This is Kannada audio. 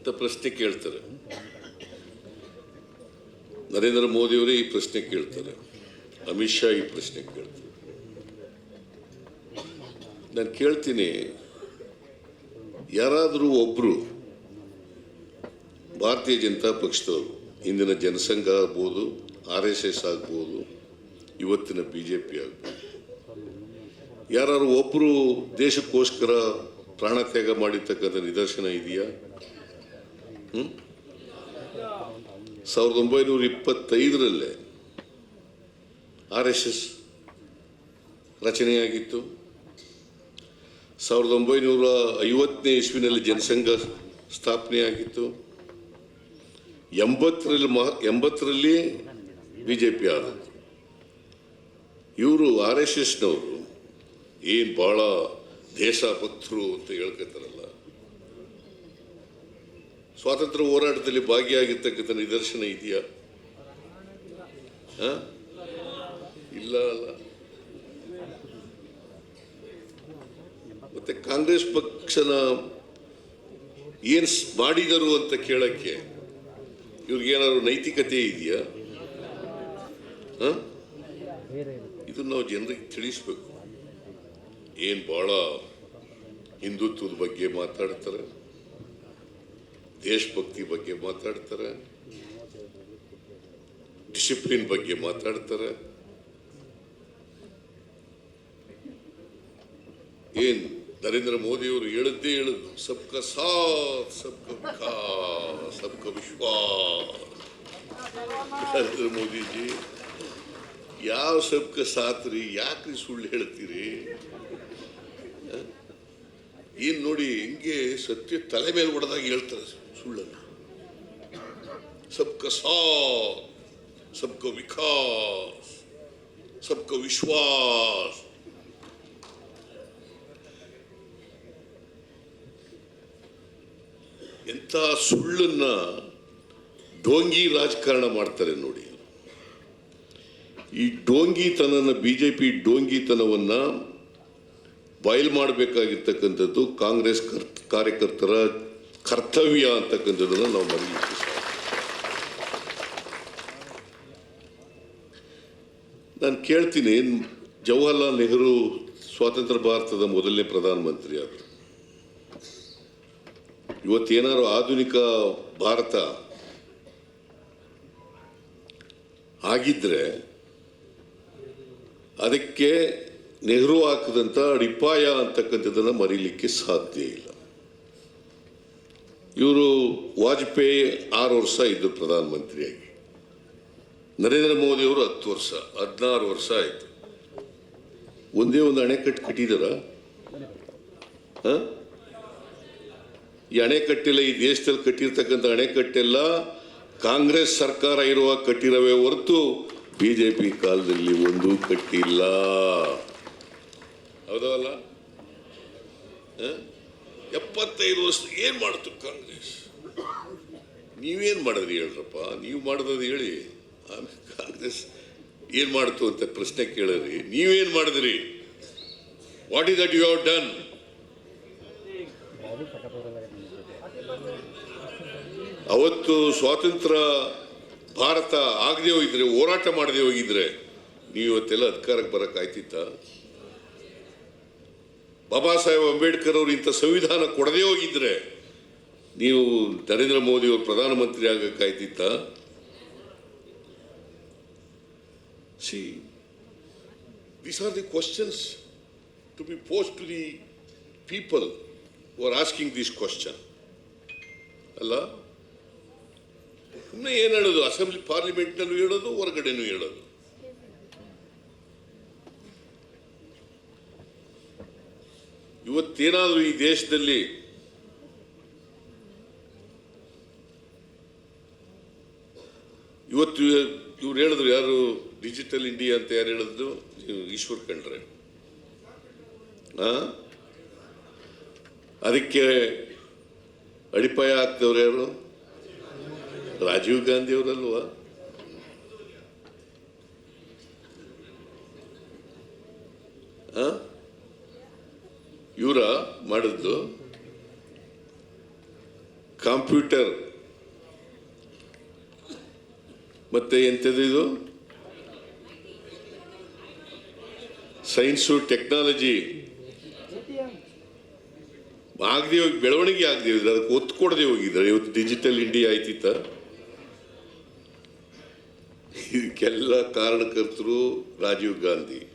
ಅಂತ ಪ್ರಶ್ನೆ ಕೇಳ್ತಾರೆ. ನರೇಂದ್ರ ಮೋದಿಯವರೇ ಈ ಪ್ರಶ್ನೆ ಕೇಳ್ತಾರೆ. ಅಮಿತ್ ಶಾ ಈ ಪ್ರಶ್ನೆ ಕೇಳ್ತಾರೆ. ನಾನು ಕೇಳ್ತೀನಿ, ಯಾರಾದರೂ ಒಬ್ಬರು ಭಾರತೀಯ ಜನತಾ ಪಕ್ಷದವರು, ಇಂದಿನ ಜನಸಂಘ ಆಗ್ಬೋದು, ಆರ್ ಎಸ್ ಎಸ್ ಆಗ್ಬೋದು, ಇವತ್ತಿನ ಬಿ ಜೆ ಪಿ ಆಗ್ಬೋದು ಯಾರು ಒಬ್ಬರು ದೇಶಕ್ಕೋಸ್ಕರ ಪ್ರಾಣತ್ಯಾಗ ಮಾಡಿರ್ತಕ್ಕಂಥ ನಿದರ್ಶನ ಇದೆಯಾ? ಸಾವಿರದ ಒಂಬೈನೂರ ಇಪ್ಪತ್ತೈದರಲ್ಲೇ ಆರ್ ಎಸ್ ಎಸ್ ರಚನೆಯಾಗಿತ್ತು. ಸಾವಿರದ ಒಂಬೈನೂರ ಐವತ್ತನೇ ಇಸ್ವಿನಲ್ಲಿ ಜನಸಂಘ ಸ್ಥಾಪನೆಯಾಗಿತ್ತು. ಎಂಬತ್ತರಲ್ಲಿ ಮಹ, ಎಂಬತ್ತರಲ್ಲಿ ಬಿ ಜೆ ಪಿ ಆದದ್ದು. ಇವರು ಆರ್ ಎಸ್ ಎಸ್ನವರು ಏನು ಭಾಳ ದೇಶಭಕ್ತರು ಅಂತ ಹೇಳ್ಕೊತಾರಲ್ಲ ಸ್ವಾತಂತ್ರ್ಯ ಹೋರಾಟದಲ್ಲಿ ಭಾಗಿಯಾಗಿರ್ತಕ್ಕಂಥ ನಿದರ್ಶನ ಇದೆಯಾ? ಇಲ್ಲ ಅಲ್ಲ. ಮತ್ತೆ ಕಾಂಗ್ರೆಸ್ ಪಕ್ಷನ ಏನ್ ಮಾಡಿದರು ಅಂತ ಕೇಳಕ್ಕೆ ಇವ್ರಿಗೇನಾದ್ರು ನೈತಿಕತೆ ಇದೆಯಾ? ಇದನ್ನ ನಾವು ಜನರಿಗೆ ತಿಳಿಸ್ಬೇಕು. ಏನ್ ಬಹಳ ಹಿಂದುತ್ವದ ಬಗ್ಗೆ ಮಾತಾಡ್ತಾರೆ? ದೇಶಭಕ್ತಿ ಬಗ್ಗೆ ಮಾತಾಡ್ತಾರೆ. ಡಿಸಿಪ್ಲಿನ್ ಬಗ್ಗೆ ಮಾತಾಡ್ತಾರೆ. ಏನ್ ನರೇಂದ್ರ ಮೋದಿ ಅವರು ಹೇಳದ್ದೇ ಹೇಳುದು. ಸಬ್ಕ ಸಾಥ್, ಸಬ್ಕ ವಿಕಾಸ್ ಸಬ್ಕ ವಿಶ್ವಾಸ. ನರೇಂದ್ರ ಮೋದಿಜಿ, ಯಾವ ಸಬ್ಕ ಸಾಥ್ ರೀ, ಯಾಕ್ರಿ ಸುಳ್ಳು ಹೇಳ್ತೀರಿ? ಏನ್ ನೋಡಿ ಹಿಂಗೆ ಸತ್ಯ ತಲೆ ಮೇಲೆ ಹೊಡೆದಾಗ ಹೇಳ್ತಾರೆ. ಸುಳ್ಳನ್ನು ಸಬ್ಕ ಸಾಥ್, ಸಬ್ಕ ವಿಕಾಸ್, ಸಬ್ಕ ವಿಶ್ವಾಸ್. ಎಂಥ ಸುಳ್ಳನ್ನ ಡೋಂಗಿ ರಾಜಕಾರಣ ಮಾಡ್ತಾರೆ ನೋಡಿ. ಈ ಡೋಂಗಿತನನ ಬಿ ಜೆ ಪಿ ಡೋಂಗಿತನವನ್ನ ಬಯಲು ಮಾಡಬೇಕಾಗಿರ್ತಕ್ಕಂಥದ್ದು ಕಾಂಗ್ರೆಸ್ ಕರ್, ಕಾರ್ಯಕರ್ತರ ಕರ್ತವ್ಯ ಅಂತಕ್ಕಂಥದ್ದನ್ನು ನಾವು ಮರೀಲಿಕ್ಕೆ ಸಾಧ್ಯ. ನಾನು ಕೇಳ್ತೀನಿ, ಜವಾಹರ್ಲಾಲ್ ನೆಹರು ಸ್ವಾತಂತ್ರ್ಯ ಭಾರತದ ಮೊದಲನೇ ಪ್ರಧಾನಮಂತ್ರಿ ಆದರು. ಇವತ್ತೇನಾದ್ರು ಆಧುನಿಕ ಭಾರತ ಆಗಿದ್ರೆ ಅದಕ್ಕೆ ನೆಹರು ಹಾಕಿದಂಥ ಅಡಿಪಾಯ ಅಂತಕ್ಕಂಥದ್ದನ್ನು ಮರೀಲಿಕ್ಕೆ ಸಾಧ್ಯ ಇಲ್ಲ. ಇವರು ವಾಜಪೇಯಿ ಆರು ವರ್ಷ ಇದ್ದರು ಪ್ರಧಾನಮಂತ್ರಿಯಾಗಿ. ನರೇಂದ್ರ ಮೋದಿ ಅವರು ಹತ್ತು ವರ್ಷ, ಹದಿನಾರು ವರ್ಷ ಆಯಿತು. ಒಂದೇ ಒಂದು ಅಣೆಕಟ್ಟು ಕಟ್ಟಿದಾರ? ಈ ಅಣೆಕಟ್ಟೆಲ್ಲ ಈ ದೇಶದಲ್ಲಿ ಕಟ್ಟಿರ್ತಕ್ಕಂಥ ಅಣೆಕಟ್ಟೆಲ್ಲ ಕಾಂಗ್ರೆಸ್ ಸರ್ಕಾರ ಇರುವ ಕಟ್ಟಿರವೇ ಹೊರತು ಪಿ ಕಾಲದಲ್ಲಿ ಒಂದೂ ಕಟ್ಟಿಲ್ಲ. ಹೌದಲ್ಲ? ಎಪ್ಪತ್ತೈದು ವರ್ಷ ಏನು ಮಾಡ್ತು ಕಾಂಗ್ರೆಸ್? ನೀವೇನು ಮಾಡಿದ್ರಿ ಹೇಳ್ರಪ್ಪ? ನೀವು ಮಾಡಿದ್ರಿ ಹೇಳಿ. ಆಮೇಲೆ ಕಾಂಗ್ರೆಸ್ ಏನು ಮಾಡ್ತು ಅಂತ ಪ್ರಶ್ನೆ ಕೇಳಿದ್ರಿ. ನೀವೇನು ಮಾಡಿದ್ರಿ? What is that you have done ಅವತ್ತು ಸ್ವಾತಂತ್ರ್ಯ ಭಾರತ ಆಗದೆ ಹೋಗಿದ್ರೆ, ಹೋರಾಟ ಮಾಡದೆ ಹೋಗಿದ್ರೆ, ನೀವು ಇವತ್ತೆಲ್ಲ ಅಧಿಕಾರಕ್ಕೆ ಬರೋಕ್ಕಾಯ್ತಿತ್ತಾ ಬಾಬಾ ಸಾಹೇಬ್ ಅಂಬೇಡ್ಕರ್ ಅವರು ಇಂಥ ಸಂವಿಧಾನ ಕೊಡದೇ ಹೋಗಿದ್ರೆ ನೀವು ನರೇಂದ್ರ ಮೋದಿ ಅವರು ಪ್ರಧಾನಮಂತ್ರಿ ಆಗಕ್ಕಾಯ್ತಿತ್ತ? See these are the questions to be post to the people who are asking this question ಅಲ್ಲ? ಸುಮ್ಮನೆ ಏನು ಹೇಳೋದು? ಅಸೆಂಬ್ಲಿ ಪಾರ್ಲಿಮೆಂಟ್ನಲ್ಲೂ ಹೇಳೋದು, ಹೊರಗಡೆನೂ ಹೇಳೋದು. ಇವತ್ತೇನಾದರೂ ಈ ದೇಶದಲ್ಲಿ ಇವತ್ತು ಇವ್ರು ಹೇಳಿದ್ರು, ಯಾರು ಡಿಜಿಟಲ್ ಇಂಡಿಯಾ ಅಂತ ಯಾರು ಹೇಳಿದ್ರು, ನೀವು ಈಶ್ವರ್ ಕಂಡ್ರೆ? ಅದಕ್ಕೆ ಅಡಿಪಾಯ ಆಗ್ತವ್ರು ಯಾರು? ರಾಜೀವ್ ಗಾಂಧಿ ಅವರಲ್ವಾ? ಇವರ ಮಾಡಿದ್ದು ಕಂಪ್ಯೂಟರ್. ಮತ್ತೆ ಎಂಥದ್ದು ಇದು? Science, technology. ಆಗದೆ ಹೋಗಿ ಬೆಳವಣಿಗೆ ಆಗದೆ ಹೋಗಿದ್ರೆ ಅದಕ್ಕೆ ಒತ್ತು ಕೊಡದೆ ಹೋಗಿದ್ರೆ ಇವತ್ತು ಡಿಜಿಟಲ್ ಇಂಡಿಯಾ ಆಯ್ತಿತ್ತ. ಇದಕ್ಕೆಲ್ಲ ಕಾರಣಕರ್ತರು ರಾಜೀವ್ ಗಾಂಧಿ.